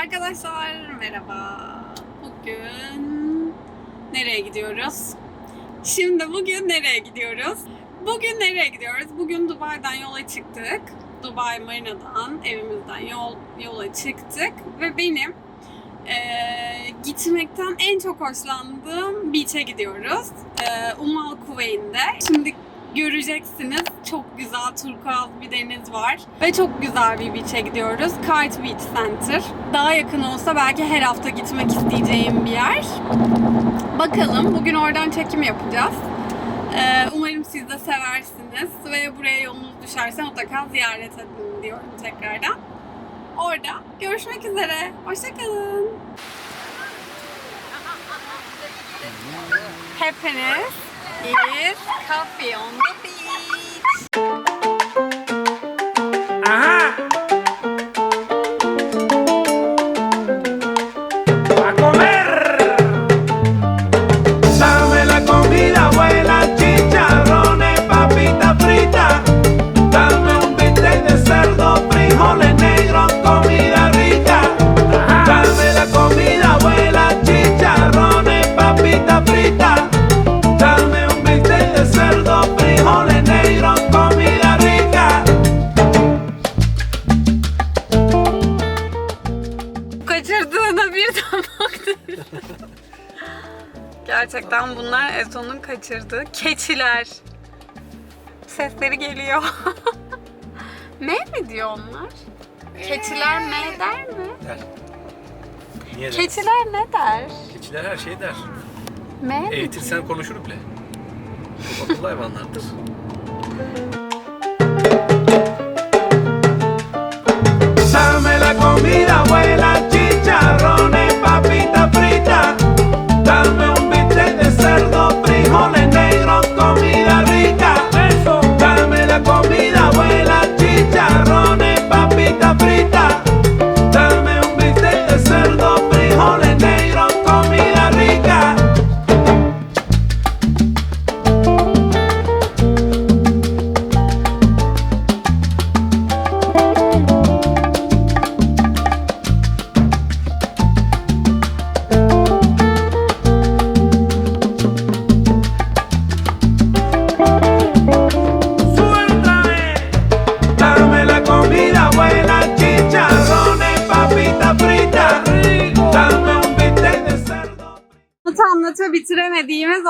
Arkadaşlar merhaba. Bugün nereye gidiyoruz? Şimdi bugün nereye gidiyoruz? Bugün nereye gidiyoruz? Bugün Dubai'den yola çıktık. Dubai Marina'dan evimizden yol yola çıktık ve benim eee, gitmekten en çok hoşlandığım beach'e gidiyoruz. Eee Umal Kuvey'inde. Şimdi göreceksiniz. Çok güzel turkuaz bir deniz var. Ve çok güzel bir beach'e gidiyoruz. Kite Beach Center. Daha yakın olsa belki her hafta gitmek isteyeceğim bir yer. Bakalım bugün oradan çekim yapacağız. Ee, umarım siz de seversiniz ve buraya yolunuz düşerse mutlaka ziyaret edin diyorum tekrardan. Orada görüşmek üzere. Hoşçakalın. Hepiniz bir coffee on the beach. Eto'nun kaçırdığı keçiler. Sesleri geliyor. M mi diyor onlar? Keçiler M der mi? Der. Niye der? Keçiler ne der? Keçiler her şeyi der. M mi? Eğitirsen konuşur bile. Çok akıllı hayvanlardır.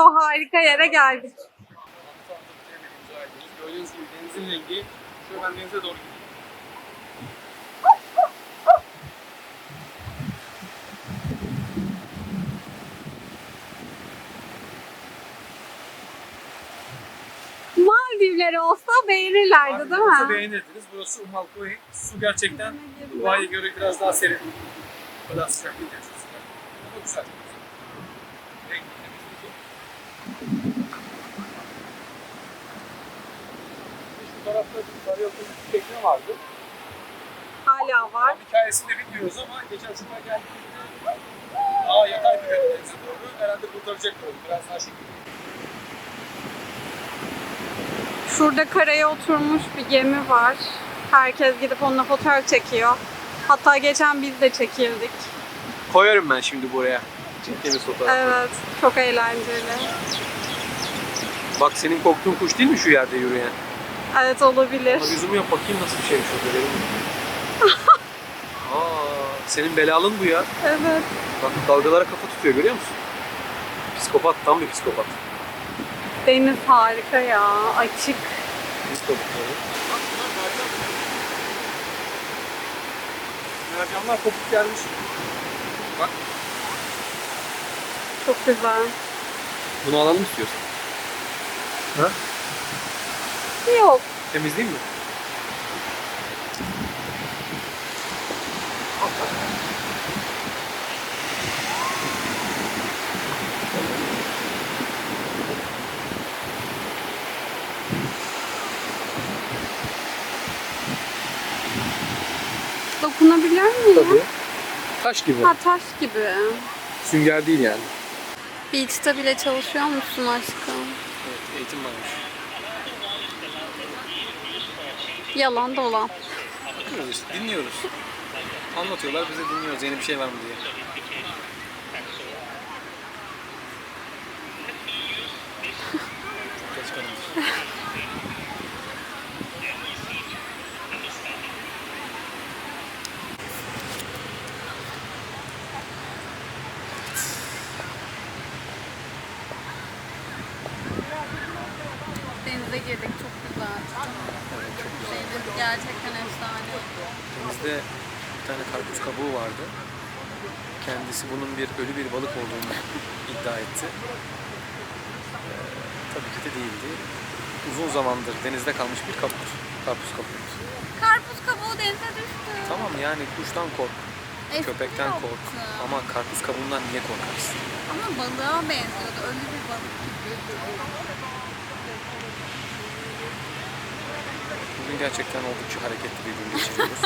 O harika yere geldik. Gördüğünüz gibi denizin rengi. Şöyle ben denize doğru gideyim. Maldivleri olsa beğenirlerdi değil mi? beğenirdiniz. Burası Umal Kuyu. Su gerçekten Dubai'ye göre biraz daha serin. Kadar sıcak değil. çok güzel. Şu tarafta bir tekne vardı. Hala var. Tam hikayesini de bilmiyoruz ama geçen sefer geldiğimizde Aa yatay bir denize doğru herhalde kurtaracak doğru. Biraz daha. Şurada karaya oturmuş bir gemi var. Herkes gidip onunla fotoğraf çekiyor. Hatta geçen biz de çekildik. Koyarım ben şimdi buraya. Çektiğimiz fotoğrafı. Evet, çok eğlenceli. Bak senin korktuğun kuş değil mi şu yerde yürüyen? Evet olabilir. Bana bir zoom yap bakayım nasıl bir şeymiş o derim. Aa, senin belalın bu ya. Evet. Bak dalgalara kafa tutuyor görüyor musun? Psikopat, tam bir psikopat. Deniz harika ya. Açık. Bunlar mercan. Mercanlar kopuk gelmiş. Bak Çok güzel. bunu alalım istiyorsan. Ha? Yok. Temizleyeyim mi? Dokunabilir miyim? Tabii. Taş gibi. Ha taş gibi. Sünger değil yani. Beach'te bile çalışıyor musun aşkım? Evet, eğitim varmış. Yalan dolan. Bakıyoruz işte, dinliyoruz. Anlatıyorlar, biz de dinliyoruz yeni bir şey var mı diye. Çok geç kalınmış. Denize girdik çok güzel. Evet, çok güzel. Şeyde gerçekten efsane. Denizde bir tane karpuz kabuğu vardı. Kendisi bunun bir ölü bir balık olduğunu iddia etti. Ee, tabii ki de değildi. Uzun zamandır denizde kalmış bir kabuk. Karpuz kabuğu. Karpuz kabuğu denize düştü. Tamam yani kuştan kork, Espri köpekten kork ama karpuz kabuğundan niye korkarsın? Ama balığa benziyordu. Ölü bir balık gibi. Bugün gerçekten oldukça hareketli bir gün geçiriyoruz.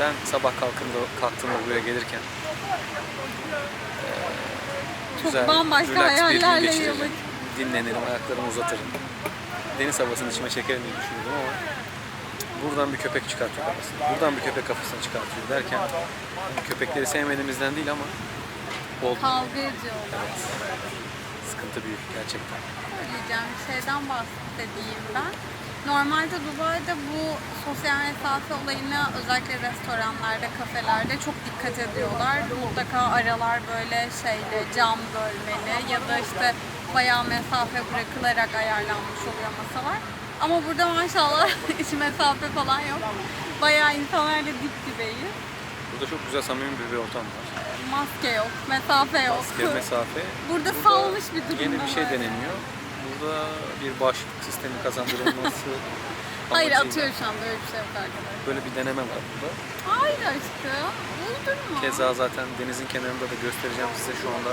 ben sabah kalktığımda, kalktığımda buraya gelirken eee, Çok bambaşka relax bir gün hayallerle geçiririm. yola Dinlenirim, ayaklarımı uzatırım. Deniz havasını içime çekerim diye düşünüyordum ama buradan bir köpek çıkartıyor kafasını. Buradan bir köpek kafasını çıkartıyor derken köpekleri sevmediğimizden değil ama oldu. Kavga ediyorlar. Sıkıntı büyük gerçekten. Söyleyeceğim bir şeyden bahsedeyim ben. Normalde Dubai'de bu sosyal mesafe olayına özellikle restoranlarda, kafelerde çok dikkat ediyorlar. Mutlaka aralar böyle şeyle cam bölmeli ya da işte bayağı mesafe bırakılarak ayarlanmış oluyor masalar. Ama burada maşallah hiç mesafe falan yok. Bayağı insanlarla dip dibeyiz. Burada çok güzel samimi bir, bir ortam var. Maske yok, mesafe yok. Maske, mesafe. Burada salmış bir durumda Yeni bir şey var. deneniyor. Burada bir bağışıklık sistemi kazandırılması Hayır amacıyla atıyor şu anda öyle bir şey yok arkadaşlar. Böyle bir deneme var burada. Hayır aşkım. Uydurma. Keza zaten denizin kenarında da göstereceğim size şu anda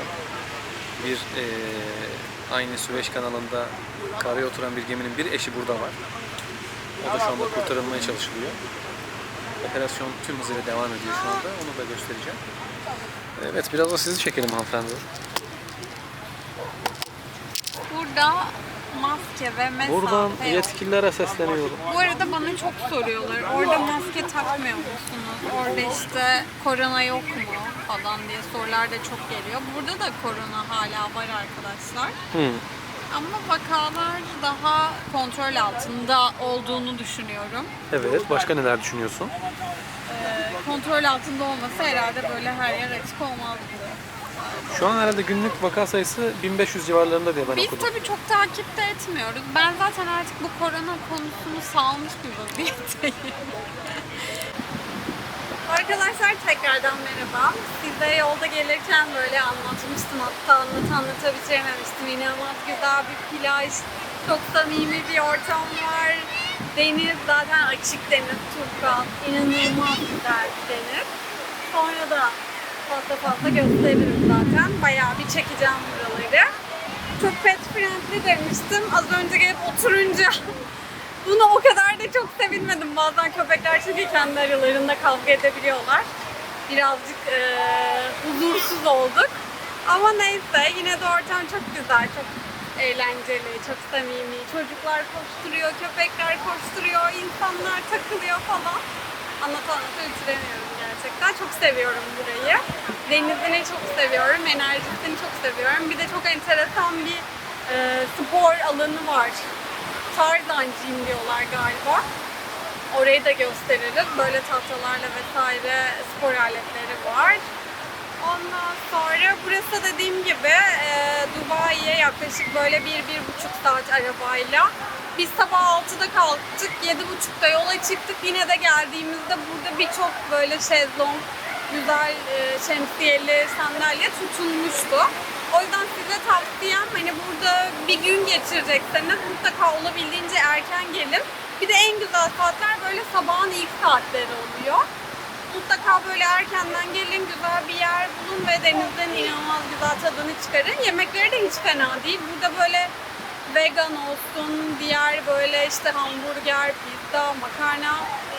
bir eee, aynı Süveyş kanalında karaya oturan bir geminin bir eşi burada var. O da şu anda kurtarılmaya çalışılıyor. Operasyon tüm hızıyla devam ediyor şu anda. Onu da göstereceğim. Evet biraz da sizi çekelim hanımefendi. Burada maske ve mesafe Buradan yok. yetkililere sesleniyorum. Bu arada bana çok soruyorlar. Orada maske takmıyor musunuz? Orada işte korona yok mu falan diye sorular da çok geliyor. Burada da korona hala var arkadaşlar. Hı. Ama vakalar daha kontrol altında olduğunu düşünüyorum. Evet. Başka neler düşünüyorsun? Ee, kontrol altında olmasa herhalde böyle her yer açık olmazdı. Şu an herhalde günlük vaka sayısı 1500 civarlarında diye ben Biz okudum. tabii çok takipte etmiyoruz. Ben zaten artık bu korona konusunu salmış bir vaziyetteyim. Arkadaşlar tekrardan merhaba. Size yolda gelirken böyle anlatmıştım hatta anlat anlata bitirememiştim. İnanılmaz güzel bir plaj, çok samimi bir ortam var. Deniz zaten açık deniz, turkuaz, inanılmaz güzel bir deniz. Sonra da fazla fazla gösteririm zaten. Bayağı bir çekeceğim buraları. Çok pet friendly demiştim. Az önce gelip oturunca bunu o kadar da çok sevinmedim. Bazen köpekler çünkü kendi aralarında kavga edebiliyorlar. Birazcık eee, huzursuz olduk. Ama neyse yine de ortam çok güzel, çok eğlenceli, çok samimi. Çocuklar koşturuyor, köpekler koşturuyor, insanlar takılıyor falan. Anlat anlata bitiremiyorum gerçekten. Çok seviyorum burayı. Denizini çok seviyorum, enerjisini çok seviyorum. Bir de çok enteresan bir eee, spor alanı var. Tarzancıyım diyorlar galiba. Orayı da gösteririz. Böyle tahtalarla vesaire spor aletleri var. Ondan sonra burası dediğim gibi e, Dubai'ye yaklaşık böyle bir, bir buçuk saat arabayla. Biz sabah 6'da kalktık, 7.30'da yola çıktık. Yine de geldiğimizde burada birçok böyle şezlong, güzel e, şemsiyeli sandalye tutulmuştu. O yüzden size tavsiyem hani burada bir gün geçirecekseniz mutlaka olabildiğince erken gelin. Bir de en güzel saatler böyle sabahın ilk saatleri oluyor. Mutlaka böyle erkenden gelin, güzel bir yer bulun ve denizden inanılmaz güzel tadını çıkarın. Yemekleri de hiç fena değil. Burada böyle vegan olsun, diğer böyle işte hamburger, pizza, makarna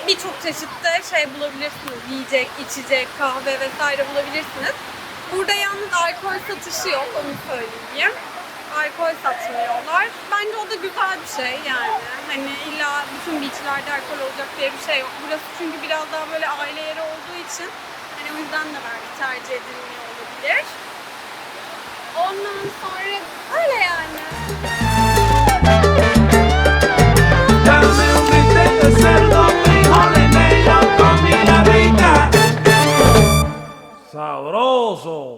birçok çeşitte şey bulabilirsiniz. Yiyecek, içecek, kahve vesaire bulabilirsiniz. Burada yalnız alkol satışı yok, onu söyleyeyim. Alkol satmıyorlar. Bence o da güzel bir şey yani. Hani illa bütün beachlerde alkol olacak diye bir şey yok. Burası çünkü biraz daha böyle aileye için hani o yüzden de belki tercih edilmiyor olabilir. Ondan sonra öyle yani. de cerdo, frijoles, melón, comida rica. Sabroso.